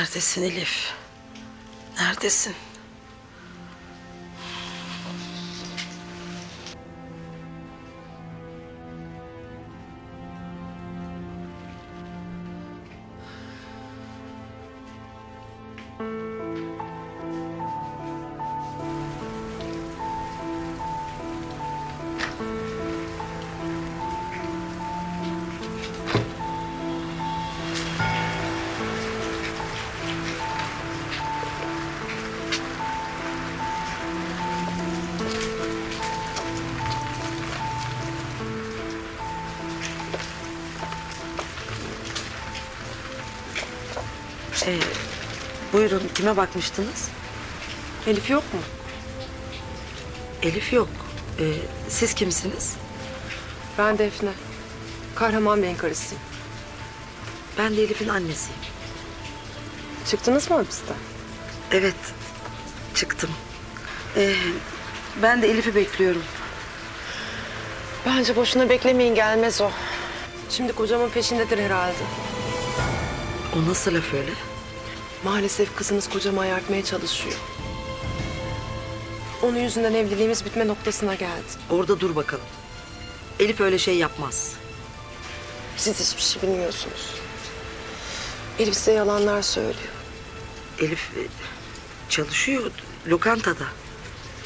Neredesin Elif? Neredesin? Ee, buyurun kime bakmıştınız? Elif yok mu? Elif yok. Ee, siz kimsiniz? Ben Defne. Kahraman Bey'in karısıyım. Ben de Elif'in annesiyim. Çıktınız mı hapisten? Evet, çıktım. Ee, ben de Elif'i bekliyorum. Bence boşuna beklemeyin gelmez o. Şimdi kocamın peşindedir herhalde. O nasıl laf öyle? Maalesef kızınız kocamı ayartmaya çalışıyor. Onun yüzünden evliliğimiz bitme noktasına geldi. Orada dur bakalım. Elif öyle şey yapmaz. Siz hiçbir şey bilmiyorsunuz. Elif size yalanlar söylüyor. Elif e, çalışıyor lokantada.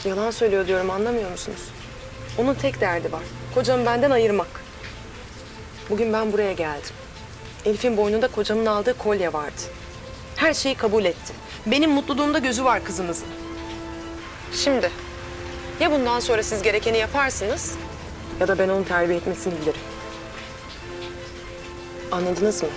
Yalan söylüyor diyorum anlamıyor musunuz? Onun tek derdi var. Kocamı benden ayırmak. Bugün ben buraya geldim. Elif'in boynunda kocamın aldığı kolye vardı. Her şeyi kabul etti. Benim mutluluğumda gözü var kızınızın. Şimdi ya bundan sonra siz gerekeni yaparsınız ya da ben onu terbiye etmesini bilirim. Anladınız mı?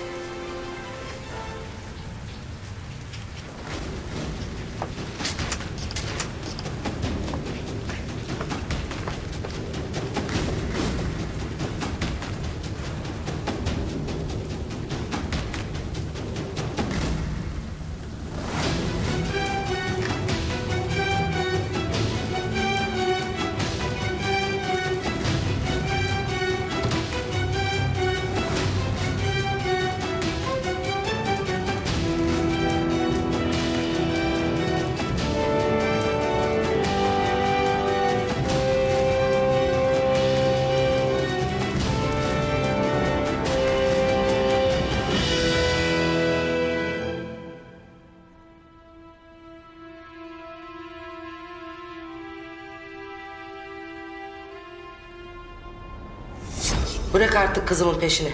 Bırak artık kızımın peşini.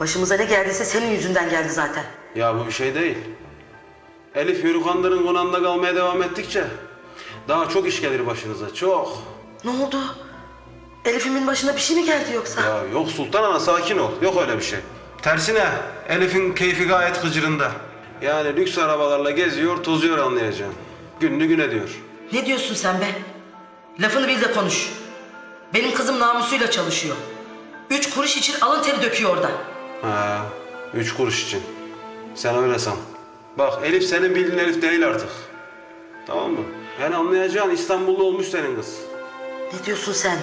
Başımıza ne geldiyse senin yüzünden geldi zaten. Ya bu bir şey değil. Elif Yörükanların konağında kalmaya devam ettikçe daha çok iş gelir başınıza. Çok. Ne oldu? Elif'imin başına bir şey mi geldi yoksa? Ya yok Sultan Ana sakin ol. Yok öyle bir şey. Tersine Elif'in keyfi gayet hıcırında. Yani lüks arabalarla geziyor, tozuyor anlayacağım. Günlü gün ediyor. Ne diyorsun sen be? Lafını bil de konuş. Benim kızım namusuyla çalışıyor. Üç kuruş için alın teri döküyor orada. Ha, üç kuruş için. Sen öyle san. Bak Elif senin bildiğin Elif değil artık. Tamam mı? Yani anlayacağın İstanbullu olmuş senin kız. Ne diyorsun sen?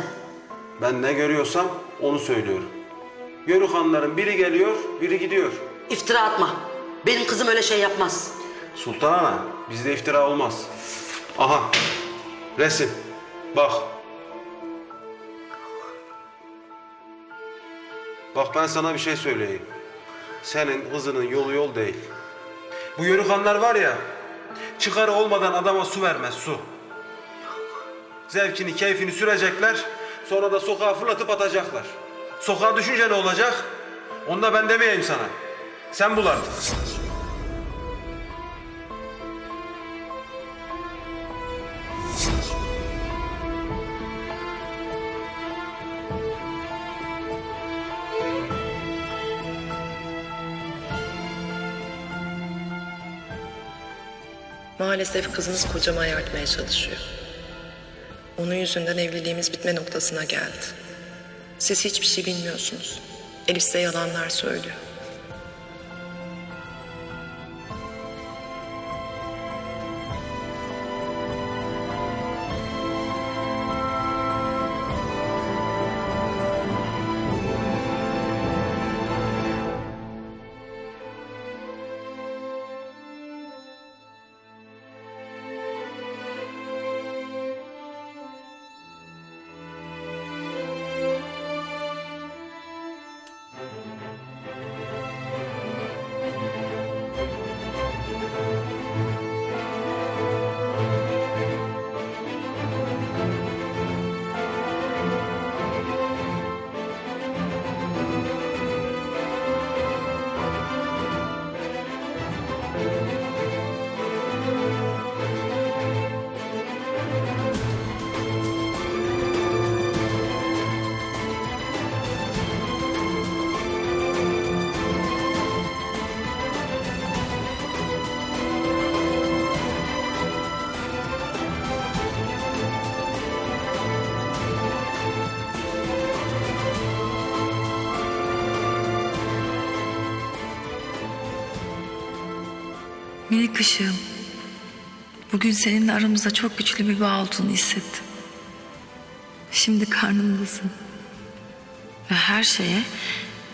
Ben ne görüyorsam onu söylüyorum. Yörükhanların biri geliyor, biri gidiyor. İftira atma. Benim kızım öyle şey yapmaz. Sultan Ana, bizde iftira olmaz. Aha, resim. Bak. Bak ben sana bir şey söyleyeyim. Senin kızının yolu yol değil. Bu yörükhanlar var ya, çıkarı olmadan adama su vermez su. Zevkini, keyfini sürecekler, sonra da sokağa fırlatıp atacaklar. Sokağa düşünce ne olacak? Onu da ben demeyeyim sana. Sen bul artık. Maalesef kızınız kocamı ayartmaya çalışıyor. Onun yüzünden evliliğimiz bitme noktasına geldi. Siz hiçbir şey bilmiyorsunuz. Elif size yalanlar söylüyor. Minik ışığım. Bugün seninle aramızda çok güçlü bir bağ olduğunu hissettim. Şimdi karnımdasın. Ve her şeye,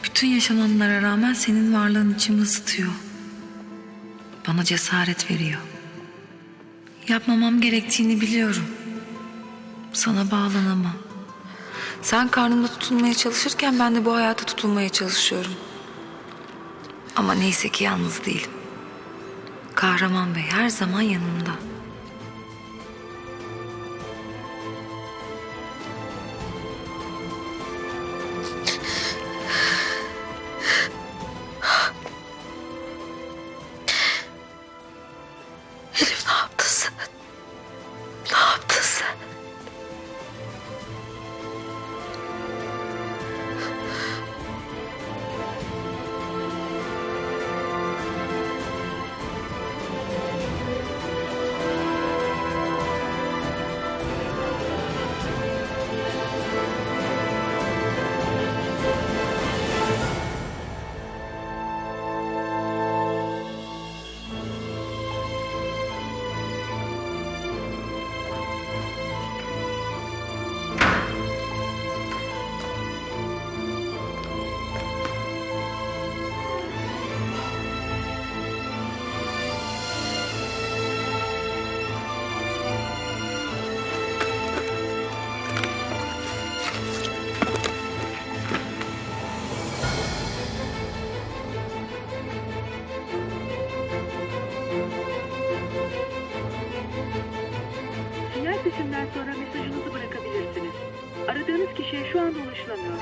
bütün yaşananlara rağmen senin varlığın içimi ısıtıyor. Bana cesaret veriyor. Yapmamam gerektiğini biliyorum. Sana bağlanamam. Sen karnımda tutunmaya çalışırken ben de bu hayata tutunmaya çalışıyorum. Ama neyse ki yalnız değilim. Kahraman Bey her zaman yanımda. Aradığınız kişiye şu anda ulaşılamıyor.